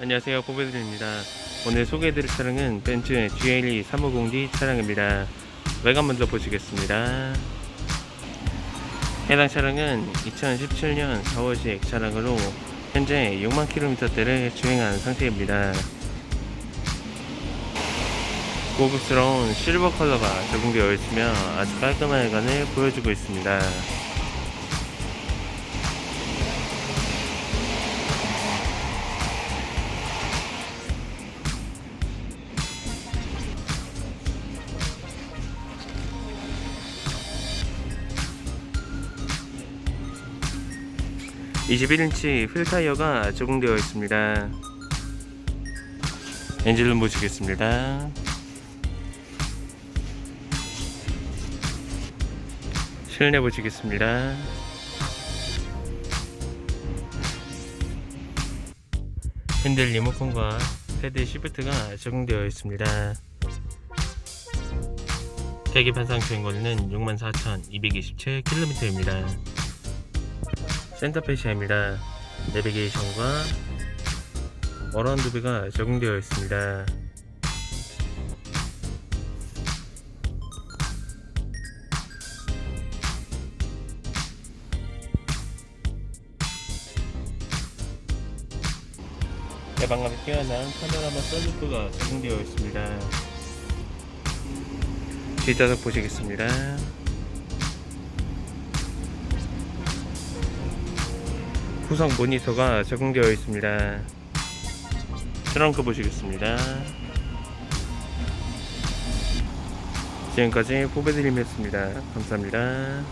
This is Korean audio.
안녕하세요. 포베드입니다. 오늘 소개해드릴 차량은 벤츠 GLE 350D 차량입니다. 외관 먼저 보시겠습니다. 해당 차량은 2017년 4월식 차량으로 현재 6만 킬로미터대를 주행한 상태입니다. 고급스러운 실버 컬러가 적용되어 있으며 아주 깔끔한 외관을 보여주고 있습니다 21인치 휠 타이어가 적용되어 있습니다. 엔진룸 보시겠습니다. 실내 보시겠습니다. 핸들 리모컨과 패드 시프트가 적용되어 있습니다. 계기판상 주행거리는 64,227km입니다. 센터페 시아입니다. 내비게이션과 어라운드뷰가 적용되어 있습니다. 개방감이 뛰어난 파노라마 썬루프가 적용되어 있습니다. 뒷좌석 보시겠습니다. 후성 모니터가 적용되어 있습니다. 트렁크 보시겠습니다. 지금까지 포베드림이었습니다. 감사합니다.